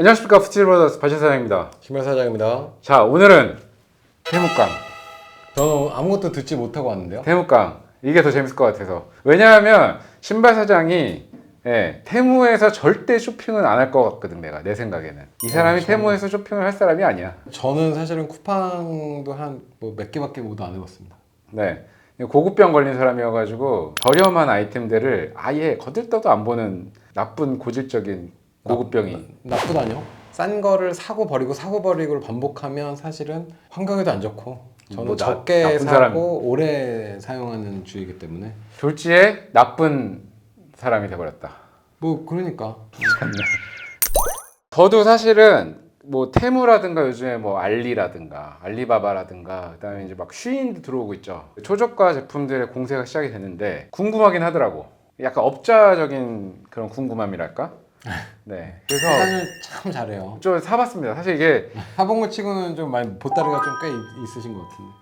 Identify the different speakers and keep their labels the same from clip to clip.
Speaker 1: 안녕하십니까 푸치브러더스 바시 사장입니다.
Speaker 2: 김현 사장입니다.
Speaker 1: 자 오늘은 태묵강,
Speaker 2: 저는 아무것도 듣지 못하고 왔는데요.
Speaker 1: 태묵강 이게 더 재밌을 것 같아서 왜냐하면 신발 사장이 예, 테무에서 절대 쇼핑은 안 할 것 같거든 내가 내 생각에는 이 사람이
Speaker 2: 어, 저는-
Speaker 1: 테무에서 쇼핑을 할 사람이 아니야.
Speaker 2: 저는 사실은 쿠팡도 한뭐몇 개밖에 모두 안 해봤습니다.
Speaker 1: 네. 고급병 걸린 사람이어가지고 저렴한 아이템들을 아예 거들떠도 안 보는 나쁜 고질적인 고급병이
Speaker 2: 나쁘다뇨? 싼 거를 사고 버리고 사고 버리고를 반복하면 사실은 환경에도 안 좋고 저는
Speaker 1: 뭐 나-
Speaker 2: 적게
Speaker 1: 나쁜
Speaker 2: 사고
Speaker 1: 사람.
Speaker 2: 오래 사용하는 주의이기 때문에
Speaker 1: 졸지에 나쁜 사람이 돼버렸다.
Speaker 2: 뭐 그러니까
Speaker 1: 저도 사실은 뭐 테무라든가 요즘에 뭐 알리라든가 알리바바라든가 그다음에 이제 막 쉬인도 들어오고 있죠. 초저가 제품들의 공세가 시작이 됐는데 궁금하긴 하더라고. 약간 업자적인 그런 궁금함이랄까? 네. 그래서
Speaker 2: 사장을 참 잘해요.
Speaker 1: 좀 사봤습니다. 사실 이게
Speaker 2: 사본 거 치고는 좀 많이 보따리가 좀 꽤 있으신 것 같은데.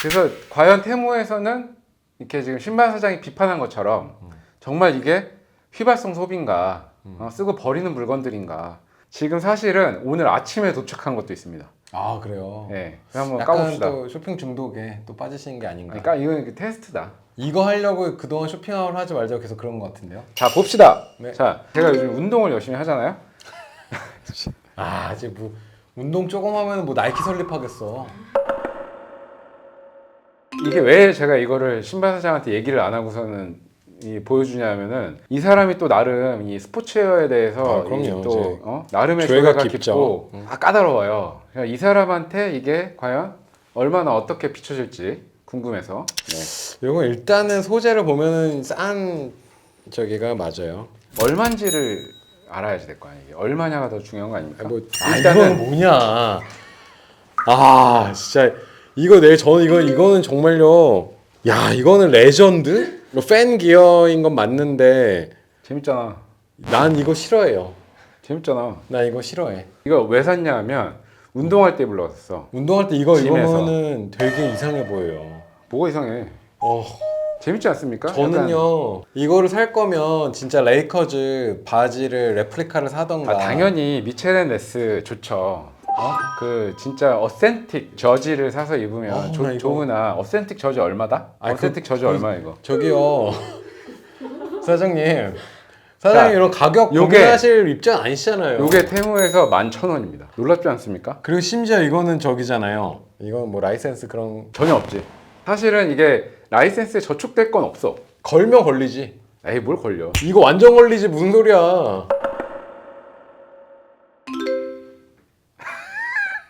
Speaker 1: 그래서 과연 테무에서는 이렇게 지금 신발 사장이 비판한 것처럼 정말 이게 휘발성 소비인가 어, 쓰고 버리는 물건들인가 지금 사실은 오늘 아침에 도착한 것도 있습니다.
Speaker 2: 아 그래요.
Speaker 1: 네, 한번
Speaker 2: 약간
Speaker 1: 까봅시다.
Speaker 2: 또 쇼핑 중독에 또 빠지시는 게 아닌가.
Speaker 1: 그러니까 이건 이렇게 테스트다.
Speaker 2: 이거 하려고 그동안 쇼핑아웃 하지 말자고 계속 그런 것 같은데요.
Speaker 1: 자 봅시다.
Speaker 2: 네.
Speaker 1: 자 제가 요즘 운동을 열심히 하잖아요.
Speaker 2: 아 이제 뭐 운동 조금 하면 뭐 나이키 설립하겠어.
Speaker 1: 이게 왜 제가 이거를 신발 사장한테 얘기를 안 하고서는 이 보여주냐면은 이 사람이 또 나름 이 스포츠웨어에 대해서
Speaker 2: 아, 그럼요.
Speaker 1: 이또
Speaker 2: 이제
Speaker 1: 어? 나름의
Speaker 2: 조예가
Speaker 1: 조예가
Speaker 2: 깊죠.
Speaker 1: 깊고
Speaker 2: 음.
Speaker 1: 아 까다로워요. 그러니까 이 사람한테 이게 과연 얼마나 어떻게 비춰질지 궁금해서 네.
Speaker 2: 이거 일단은 소재를 보면은 싼 저기가 맞아요.
Speaker 1: 얼마인지를 알아야지 될 거 아니에요. 얼마냐가 더 중요한 거 아닙니까?
Speaker 2: 아, 뭐, 아
Speaker 1: 일단은
Speaker 2: 이건 뭐냐? 아 진짜 이거 내 저는 이거 이거는 정말요. 야 이거는 레전드? 뭐팬 기어인 건 맞는데
Speaker 1: 재밌잖아.
Speaker 2: 난 이거 싫어해요.
Speaker 1: 재밌잖아.
Speaker 2: 나 이거 싫어해.
Speaker 1: 이거 왜 샀냐면 운동할 때 불렀어.
Speaker 2: 운동할 때 이거. 입으면은 되게 이상해 보여요.
Speaker 1: 뭐가 이상해?
Speaker 2: 어.
Speaker 1: 재밌지 않습니까? 약간
Speaker 2: 저는요 이거를 살 거면 진짜 레이커즈 바지를 레플리카를 사던가
Speaker 1: 아, 당연히 미첼앤 레스 좋죠. 어? 그 진짜 어센틱 저지를 사서 입으면
Speaker 2: 어,
Speaker 1: 조-
Speaker 2: 나 이거-
Speaker 1: 좋으나 어센틱 저지 얼마다?
Speaker 2: 아니,
Speaker 1: 어센틱
Speaker 2: 그-
Speaker 1: 저지
Speaker 2: 그-
Speaker 1: 얼마 이거?
Speaker 2: 저기요 사장님 사장님
Speaker 1: 자,
Speaker 2: 이런 가격
Speaker 1: 요게-
Speaker 2: 고민하실 입장 아니시잖아요
Speaker 1: 요게 테무에서 11,000원입니다. 놀랍지 않습니까?
Speaker 2: 그리고 심지어 이거는 저기잖아요 이건 뭐 라이센스 그런
Speaker 1: 전혀 없지. 사실은 이게 라이센스에 저촉될 건 없어.
Speaker 2: 걸면 걸리지
Speaker 1: 에이 뭘 걸려?
Speaker 2: 이거 완전 걸리지 무슨 소리야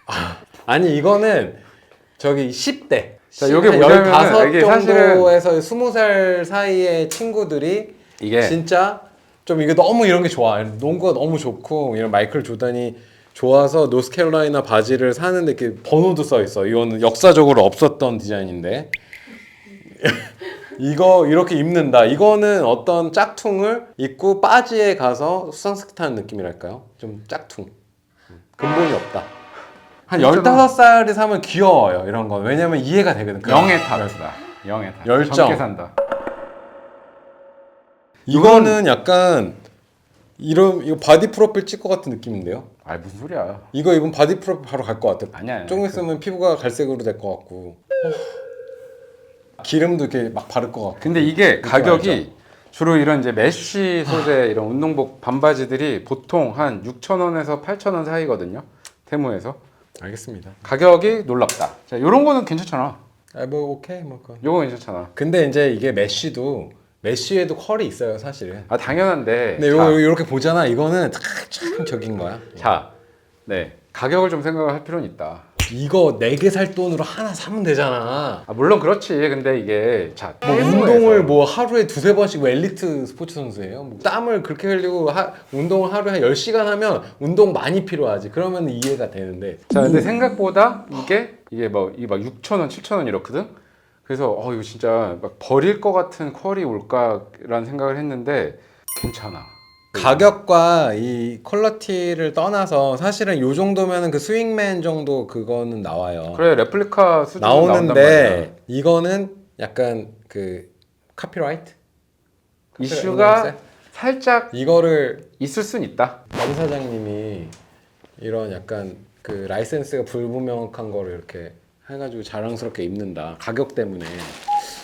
Speaker 2: 아, 아니 이거는 저기 10대
Speaker 1: 자, 요게 뭐냐면은
Speaker 2: 15
Speaker 1: 이게 사실은-
Speaker 2: 정도에서 20살 사이의 친구들이
Speaker 1: 이게
Speaker 2: 진짜 좀 이게 너무 이런 게 좋아. 농구가 너무 좋고 이런 마이클 조단이 좋아서 노스캐롤라이나 바지를 사는데 이렇게 번호도 써 있어. 이거는 역사적으로 없었던 디자인인데. 이거 이렇게 입는다. 이거는 어떤 짝퉁을 입고 바지에 가서 수상스키 타는 느낌이랄까요? 좀 짝퉁. 근본이 없다. 한
Speaker 1: 진짜나.
Speaker 2: 15살이 사면 귀여워요. 이런 건. 왜냐면 이해가 되거든.
Speaker 1: 영의 탑이다. 영의 탑.
Speaker 2: 열정.
Speaker 1: 젊게 산다.
Speaker 2: 이거는 약간 이런 이거 바디 프로필 찍것 같은 느낌인데요.
Speaker 1: 아 무슨 소리야?
Speaker 2: 이거 입으면 바디 프로필 바로 갈 것 같아.
Speaker 1: 아니야.
Speaker 2: 조금 있으면 피부가 갈색으로 될 것 같고. 기름도 이렇게 막 바를 것 같고.
Speaker 1: 근데 이게 가격이
Speaker 2: 알죠?
Speaker 1: 주로 이런 이제 메쉬 소재 이런 운동복 반바지들이 보통 한 6,000원에서 8,000원 사이거든요. 테무에서.
Speaker 2: 알겠습니다.
Speaker 1: 가격이 놀랍다. 자, 요런 거는 괜찮잖아.
Speaker 2: 아, 뭐 오케이 뭐 그건.
Speaker 1: 요거 괜찮잖아.
Speaker 2: 근데 이제 이게 메쉬도 메쉬에도 컬이 있어요, 사실은.
Speaker 1: 아, 당연한데.
Speaker 2: 근데
Speaker 1: 자,
Speaker 2: 요거 이렇게 보잖아. 이거는 참 적인 거야.
Speaker 1: 자, 네. 가격을 좀 생각을 할 필요는 있다.
Speaker 2: 이거 네 개 살 돈으로 하나 사면 되잖아.
Speaker 1: 아, 물론 그렇지. 근데 이게 자,
Speaker 2: 뭐
Speaker 1: 테무에서
Speaker 2: 운동을 뭐 하루에 두세 번씩 뭐 엘리트 스포츠 선수예요. 뭐 땀을 그렇게 흘리고 하, 운동을 하루에 한 10시간 하면 운동 많이 필요하지. 그러면 이해가 되는데.
Speaker 1: 자, 근데 생각보다 이게 이게 뭐 이게 막 6,000원, 7,000원 이렇거든. 그래서 어 이거 진짜 막 버릴 것 같은 퀄이 올까라는 생각을 했는데 괜찮아.
Speaker 2: 가격과 이 퀄리티를 떠나서 사실은 요 정도면은 그 스윙맨 정도 그거는 나와요.
Speaker 1: 그래 레플리카 수준.
Speaker 2: 나오는데 이거는 약간 그 카피라이트?
Speaker 1: 이슈가? 살짝
Speaker 2: 이거를
Speaker 1: 있을 순 있다.
Speaker 2: 남 사장님이 이런 약간 그 라이센스가 불분명한 거를 이렇게 해가지고 자랑스럽게 입는다 가격 때문에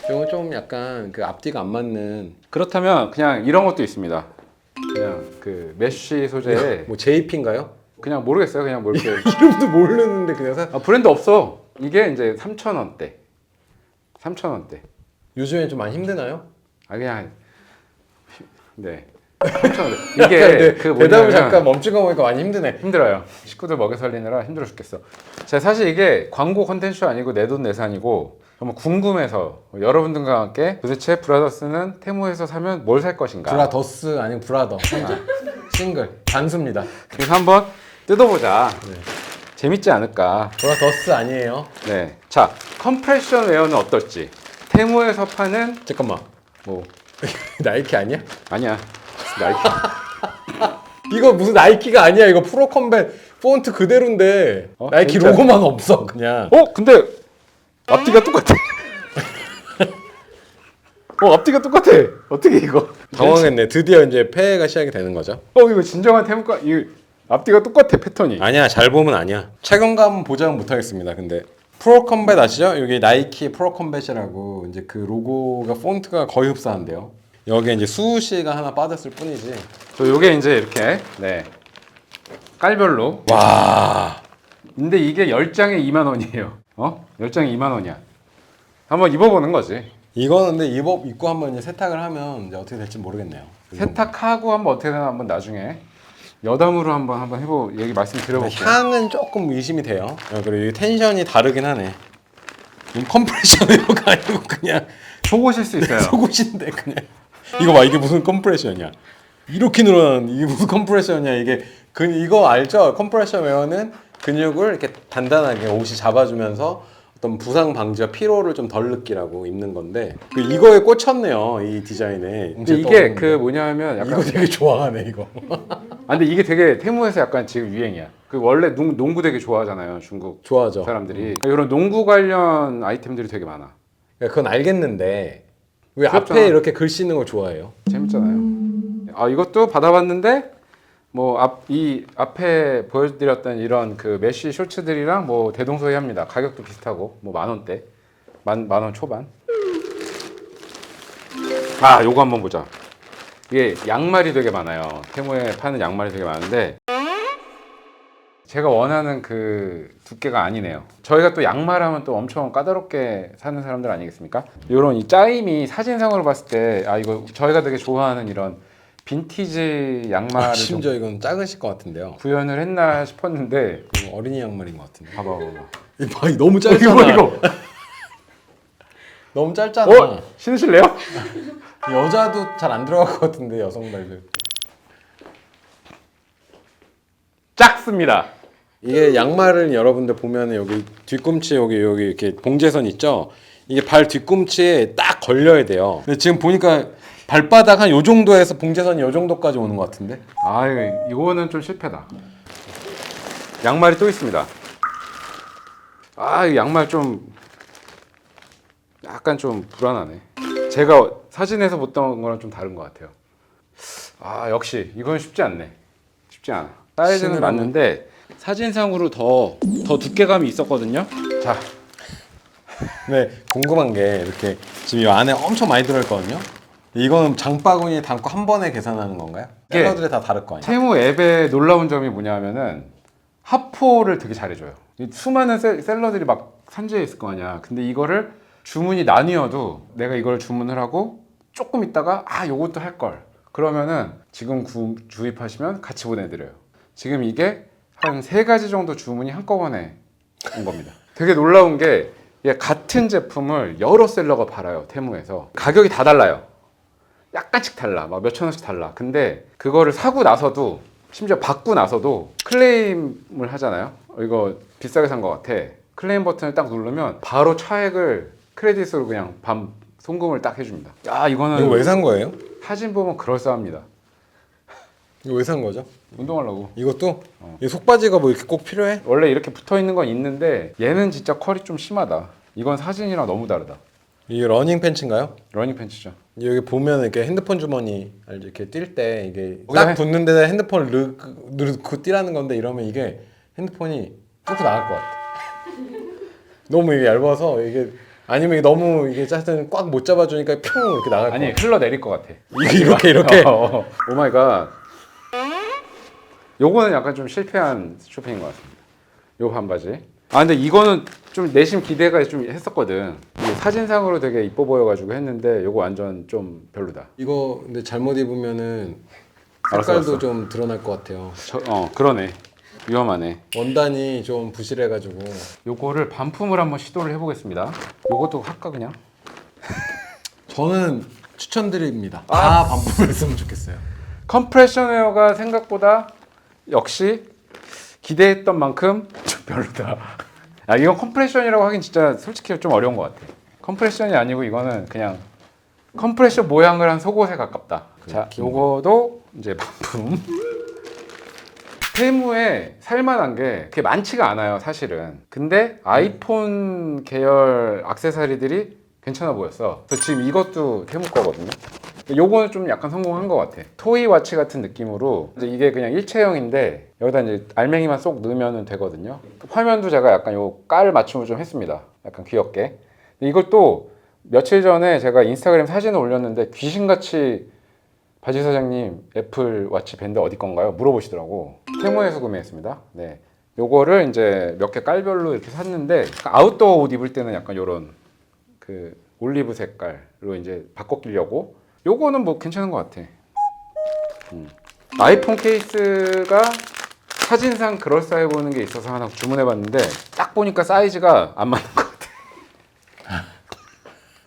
Speaker 2: 이건 좀 약간 그 앞뒤가 안 맞는
Speaker 1: 그렇다면 그냥 이런 것도 있습니다. 그냥 그 메쉬 소재에
Speaker 2: 뭐 JP인가요?
Speaker 1: 그냥 모르겠어요. 그냥 뭐 이렇게
Speaker 2: 이름도 모르는데 그냥 사...
Speaker 1: 아, 브랜드 없어. 이게 이제 3,000원대. 3,000원대.
Speaker 2: 요즘에 좀 많이 힘드나요?
Speaker 1: 아 그냥 네. 3,000원대.
Speaker 2: 약간
Speaker 1: 이게 내그
Speaker 2: 대답을 잠깐 멈추고 보니까 많이 힘드네
Speaker 1: 힘들어요. 식구들 먹여 살리느라 힘들어 죽겠어. 제가 사실 이게 광고 콘텐츠 아니고 내 돈 내산이고 정말 궁금해서 여러분들과 함께 도대체 브라더스는 테무에서 사면 뭘 살 것인가?
Speaker 2: 브라더스 아니면 브라더 하나 싱글 단수입니다
Speaker 1: 그래서 한번 뜯어보자.
Speaker 2: 네.
Speaker 1: 재밌지 않을까?
Speaker 2: 브라더스 아니에요
Speaker 1: 네. 자, 컴프레션 웨어는 어떨지. 테무에서 파는
Speaker 2: 잠깐만
Speaker 1: 뭐
Speaker 2: 나이키 아니야?
Speaker 1: 아니야. 나이키.
Speaker 2: 이거 무슨 나이키가 아니야 이거 프로 컴뱃 폰트 그대로인데
Speaker 1: 어?
Speaker 2: 나이키
Speaker 1: 진짜?
Speaker 2: 로고만 없어 그냥
Speaker 1: 어, 근데 앞뒤가 똑같아. 어, 앞뒤가 똑같아. 어떻게 이거?
Speaker 2: 당황했네 드디어 이제 폐해가 시작이 되는 거죠
Speaker 1: 어, 이거 진정한 테무가 이 앞뒤가 똑같아 패턴이.
Speaker 2: 아니야 잘 보면 아니야 착용감 보장은 못하겠습니다 근데 프로 컴뱃 아시죠? 여기 나이키 프로 컴뱃이라고 이제 그 로고가 폰트가 거의 흡사한데요 여기에 이제 수시가 하나 빠졌을 뿐이지
Speaker 1: 저 요게 이제 이렇게 네. 깔별로.
Speaker 2: 와
Speaker 1: 근데 이게 10장에 2만 원이에요. 어? 10장에 2만 원이야. 한번 입어보는 거지.
Speaker 2: 이거는 근데 입어, 입고 한번 이제 세탁을 하면 이제 어떻게 될지 모르겠네요
Speaker 1: 세탁하고 한번 어떻게 되나 한번 나중에 여담으로 한번 한번 해보 얘기 말씀 드려볼게요.
Speaker 2: 향은 조금 의심이 돼요 어, 그리고 이 텐션이 다르긴 하네 이건 컴프레션 이거가 아니고 그냥
Speaker 1: 속옷일 수 있어요.
Speaker 2: 속옷인데 그냥 이거 봐 이게 무슨 컴프레션이야 이렇게 늘어나는 이게 무슨 컴프레션이야 이게 그 이거 알죠? 컴프레션 웨어는 근육을 이렇게 단단하게 옷이 잡아주면서 어떤 부상 방지와 피로를 좀 덜 느끼라고 입는 건데 그 이거에 꽂혔네요 이 디자인에.
Speaker 1: 근데 이게 그 뭐냐면 약간
Speaker 2: 이거 되게 좋아하네 이거.
Speaker 1: 아 근데 이게 되게 테무에서 약간 지금 유행이야. 그 원래 농, 농구 되게 좋아하잖아요 중국
Speaker 2: 좋아하죠.
Speaker 1: 사람들이. 이런 농구 관련 아이템들이 되게 많아.
Speaker 2: 그러니까 그건 알겠는데 왜
Speaker 1: 귀엽잖아.
Speaker 2: 앞에 이렇게 글 씌는 걸 좋아해요
Speaker 1: 재밌잖아요. 아 이것도 받아봤는데 뭐 앞 이 앞에 보여드렸던 이런 그 메쉬 쇼츠들이랑 뭐 대동소이합니다. 가격도 비슷하고 뭐 만 원대, 만 만 원 초반. 아 요거 한번 보자. 이게 양말이 되게 많아요. 테무에 파는 양말이 되게 많은데 제가 원하는 그 두께가 아니네요. 저희가 또 양말하면 또 엄청 까다롭게 사는 사람들 아니겠습니까? 이런 이 짜임이 사진상으로 봤을 때 아 이거 저희가 되게 좋아하는 이런 빈티지 양말을
Speaker 2: 아,
Speaker 1: 좀
Speaker 2: 심지어 이건 작으실 것 같은데요
Speaker 1: 구현을 했나 싶었는데
Speaker 2: 이거 어린이 양말인 것 같은데
Speaker 1: 봐봐 봐봐.
Speaker 2: 이거 너무
Speaker 1: 어,
Speaker 2: 짧잖아
Speaker 1: 이거 이거.
Speaker 2: 너무 짧잖아
Speaker 1: 어 신으실래요?
Speaker 2: 여자도 잘 안 들어갈 것 같은데 여성 발들
Speaker 1: 작습니다.
Speaker 2: 이게 양말을 여러분들 보면 여기 뒤꿈치 여기 여기 이렇게 봉제선 있죠 이게 발 뒤꿈치에 딱 걸려야 돼요 근데 지금 보니까 발바닥 한 요 정도에서 봉제선이 요 정도까지 오는 것 같은데
Speaker 1: 아 이거- 이거는 좀 실패다. 양말이 또 있습니다. 아, 이 양말 좀 약간 좀 불안하네. 제가 사진에서 봤던 거랑 좀 다른 것 같아요. 아, 역시 이건 쉽지 않네. 쉽지 않아. 사이즈는
Speaker 2: 신으려면-
Speaker 1: 맞는데 사진상으로 더 더 두께감이 있었거든요. 자,
Speaker 2: 네 궁금한 게 이렇게 지금 이 안에 엄청 많이 들어있거든요 이거는 장바구니에 담고 한 번에 계산하는 건가요?
Speaker 1: 이게-
Speaker 2: 셀러들이 다 다를 거 아니에요?
Speaker 1: 테무 앱의 놀라운 점이 뭐냐면은 하포를 되게 잘해줘요. 이 수많은 셀, 셀러들이 막 산재해 있을 거 아니야. 근데 이거를 주문이 나뉘어도 내가 이걸 주문을 하고 조금 있다가 아 요것도 할 걸. 그러면은 지금 구, 주입하시면 같이 보내드려요. 지금 이게 한 세 가지 정도 주문이 한꺼번에 온 겁니다. 되게 놀라운 게 같은 제품을 여러 셀러가 팔아요. 테무에서 가격이 다 달라요. 약간씩 달라. 막 몇천 원씩 달라. 근데 그거를 사고 나서도 심지어 받고 나서도 클레임을 하잖아요. 어, 이거 비싸게 산 것 같아. 클레임 버튼을 딱 누르면 바로 차액을 크레딧으로 그냥 밤 송금을 딱 해줍니다. 야 이거는
Speaker 2: 이거 왜 산 거예요?
Speaker 1: 사진 보면 그럴싸합니다.
Speaker 2: 이거 왜 산 거죠?
Speaker 1: 운동하려고.
Speaker 2: 이것도
Speaker 1: 어.
Speaker 2: 이 속바지가 뭐 이렇게 꼭 필요해?
Speaker 1: 원래 이렇게 붙어 있는 건 있는데 얘는 진짜 컬이 좀 심하다. 이건 사진이랑 너무 다르다.
Speaker 2: 이게 러닝 팬츠인가요?
Speaker 1: 러닝 팬츠죠.
Speaker 2: 여기 보면 이렇게 핸드폰 주머니 알죠? 이렇게 뛸 때 이게
Speaker 1: 거기다
Speaker 2: 딱
Speaker 1: 해-
Speaker 2: 붙는 데다 핸드폰을 넣고, 넣고 뛰라는 건데 이러면 이게 핸드폰이 쭉 나갈 것 같아. 너무 이게 얇아서 이게 아니면 이게 너무 이게 짜든 꽉 못 잡아주니까 평 이렇게 나갈 것
Speaker 1: 아니
Speaker 2: 같아.
Speaker 1: 흘러 내릴 것 같아.
Speaker 2: 이게 이렇게 이렇게
Speaker 1: 어, 오 마이 갓. 요거는 약간 좀 실패한 쇼핑인 것 같습니다. 요 반바지. 아 근데 이거는 좀 내심 기대가 좀 했었거든. 사진상으로 되게 이뻐 보여가지고 했는데 요거 완전 좀 별로다.
Speaker 2: 이거 근데 잘못 입으면은
Speaker 1: 알았어,
Speaker 2: 색깔도
Speaker 1: 알았어.
Speaker 2: 좀 드러날 것 같아요.
Speaker 1: 저, 어 그러네. 위험하네.
Speaker 2: 원단이 좀 부실해가지고
Speaker 1: 요거를 반품을 한번 시도를 해보겠습니다. 요것도 할까 그냥?
Speaker 2: 저는 추천드립니다. 다 반품을 했으면 좋겠어요.
Speaker 1: 컴프레션 웨어가 생각보다 역시 기대했던 만큼 좀 별로다. 아 이건 컴프레션이라고 하긴 진짜 솔직히 좀 어려운 것 같아. 컴프레션이 아니고 이거는 그냥 컴프레션 모양을 한 속옷에 가깝다. 자, 요거도 이제 반품. 테무에 살만한 게 그렇게 많지가 않아요, 사실은. 근데 아이폰 계열 액세서리들이 괜찮아 보였어. 그래서 지금 이것도 테무 거거든요. 요거는 좀 약간 성공한 것 같아. 토이 와치 같은 느낌으로 이제 이게 그냥 일체형인데 여기다 이제 알맹이만 쏙 넣으면 되거든요. 화면도 제가 약간 요 깔 맞춤을 좀 했습니다. 약간 귀엽게. 이걸 또 며칠 전에 제가 인스타그램 사진을 올렸는데 귀신같이 바지 사장님 애플 와치 밴드 어디 건가요? 물어보시더라고. 테무에서 구매했습니다. 네. 요거를 이제 몇 개 깔별로 이렇게 샀는데 아웃도어 옷 입을 때는 약간 요런 그 올리브 색깔로 이제 바꿔 끼려고 요거는 뭐 괜찮은 것 같아. 음. 아이폰 케이스가 사진상 그럴싸해 보이는 게 있어서 하나 주문해 봤는데 딱 보니까 사이즈가 안 맞는 것 같아.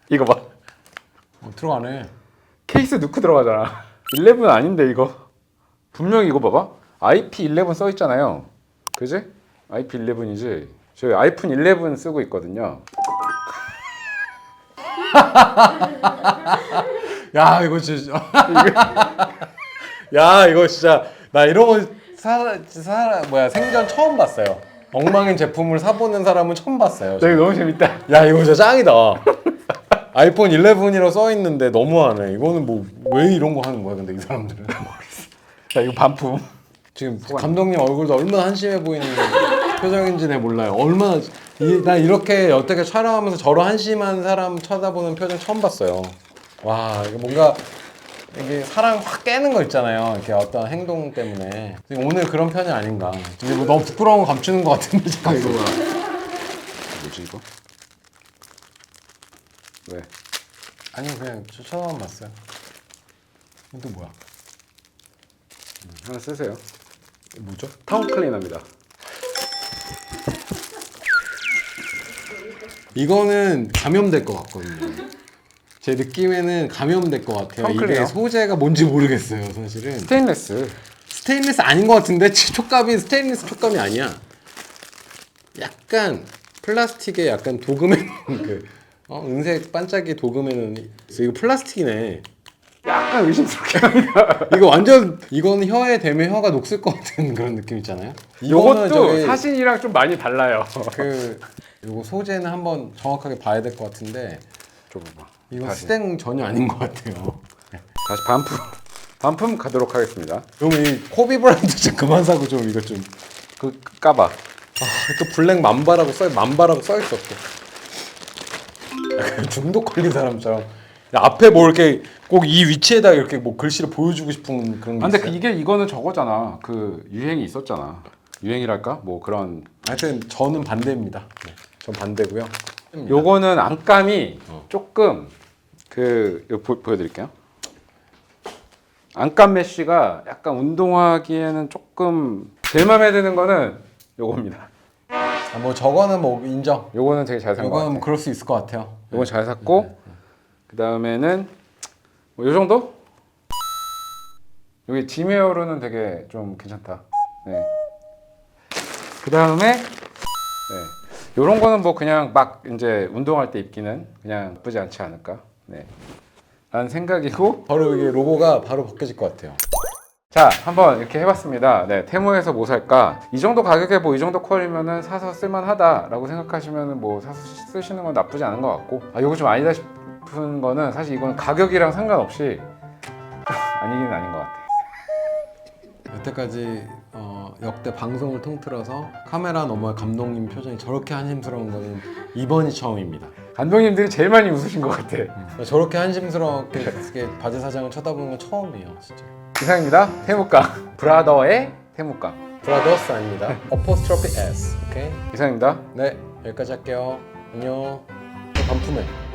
Speaker 1: 이거 봐.
Speaker 2: 어, 들어가네.
Speaker 1: 케이스 넣고 들어가잖아. 11 아닌데 이거. 분명히 이거 봐봐. IP11 써 있잖아요. 그지? IP11이지. 저희 아이폰 11 쓰고 있거든요.
Speaker 2: 야 이거 진짜. 야 이거 진짜. 나 이런 거 사, 사, 뭐야 생전 처음 봤어요. 엉망인 제품을 사보는 사람은 처음 봤어요
Speaker 1: 되게 너무 재밌다.
Speaker 2: 야 이거 진짜 짱이다. 아이폰 11이라고 써 있는데 너무하네. 이거는 뭐 왜 이런 거 하는 거야 근데 이 사람들은?
Speaker 1: 자, 이거 반품.
Speaker 2: 지금 감독님 얼굴도 얼마나 한심해 보이는 표정인지 내 몰라요 얼마나 이, 나 이렇게 어떻게 촬영하면서 저런 한심한 사람 쳐다보는 표정 처음 봤어요 와 이거 뭔가 이게 사랑 확 깨는 거 있잖아요 이렇게 어떤 행동 때문에 오늘 그런 편이 아닌가 이제 뭐 너무 부끄러운 거 감추는 것 같은데 지금 이거
Speaker 1: 뭐지 이거? 왜?
Speaker 2: 아니 그냥 저 쳐다만 봤어요 이거 또 뭐야
Speaker 1: 하나 쓰세요.
Speaker 2: 뭐죠?
Speaker 1: 타운 클리너입니다.
Speaker 2: 이거는 감염될 것 같거든요. 제 느낌에는 감염될 것 같아요. 이게
Speaker 1: 텅클리요?
Speaker 2: 소재가 뭔지 모르겠어요, 사실은.
Speaker 1: 스테인레스.
Speaker 2: 스테인리스 아닌 것 같은데 촉감이 스테인리스 촉감이 아니야. 약간 플라스틱에 약간 도금해 놓은 그 어, 은색 반짝이 도금해 놓은 이거 플라스틱이네.
Speaker 1: 약간 의심스럽게.
Speaker 2: 이거 완전 이거는 혀에 대면 혀가 녹슬 것 같은 그런 느낌 있잖아요. 이거는
Speaker 1: 요것도
Speaker 2: 저기
Speaker 1: 사진이랑 좀 많이 달라요.
Speaker 2: 그 이거 소재는 한번 정확하게 봐야 될 것 같은데
Speaker 1: 줘봐봐.
Speaker 2: 이거
Speaker 1: 다시.
Speaker 2: 스탱 전혀 아닌 것 같아요.
Speaker 1: 다시 반품. 반품 가도록 하겠습니다.
Speaker 2: 그러면 이 코비 브라운드 좀 그만 사고 좀 이거 좀.
Speaker 1: 그 까봐.
Speaker 2: 아, 또 블랙 만바라고 써 만바라고 써 있었고. 약간 중독 걸린 사람처럼. 야, 앞에 뭐 이렇게 꼭 이 위치에다 이렇게 뭐 글씨를 보여주고 싶은 그런 게
Speaker 1: 아, 근데
Speaker 2: 있어요.
Speaker 1: 그 이게 이거는 저거잖아. 그 유행이 있었잖아. 유행이랄까? 뭐 그런.
Speaker 2: 하여튼 저는 반대입니다. 네, 전 반대고요.
Speaker 1: 요거는 안감이
Speaker 2: 어.
Speaker 1: 조금 그 이거 보, 보여드릴게요. 안감 메쉬가 약간 운동하기에는 조금 제일 마음에 드는 거는 요겁니다.
Speaker 2: 아, 뭐 저거는 뭐 인정.
Speaker 1: 요거는 되게 잘산것
Speaker 2: 이거는
Speaker 1: 같아요.
Speaker 2: 뭐 그럴 수 있을 것 같아요.
Speaker 1: 요건 잘 샀고 그 다음에는 뭐요 정도? 여기 지메어로는 되게 좀 괜찮다. 네. 그 다음에 네. 요런 거는 뭐 그냥 막 이제 운동할 때 입기는 그냥 나쁘지 않지 않을까. 네. 라는 생각이고
Speaker 2: 바로 이게 로고가 바로 벗겨질 것 같아요.
Speaker 1: 자, 한번 이렇게 해봤습니다. 네, 테무에서 뭐 살까? 이 정도 가격에 뭐 이 정도 퀄이면은 사서 쓸만하다라고 생각하시면은 뭐 사서 쓰시는 건 나쁘지 않은 것 같고, 아, 이거 좀 아니다 싶은 거는 사실 이건 가격이랑 상관없이 아니긴 아닌 것 같아요.
Speaker 2: 여태까지 어, 역대 방송을 통틀어서 카메라 너머의 감독님 표정이 저렇게 한심스러운 거는 이번이 처음입니다.
Speaker 1: 감독님들이 제일 많이 웃으신 것 같아.
Speaker 2: 저렇게 한심스럽게 이렇게 바지 사장을 쳐다보는 건 처음이에요, 진짜.
Speaker 1: 이상입니다. 태무깡. 브라더의 태무깡.
Speaker 2: 브라더스 아닙니다. 어포스트로피 S. 오케이.
Speaker 1: 이상입니다.
Speaker 2: 네, 여기까지 할게요. 안녕. 반품해.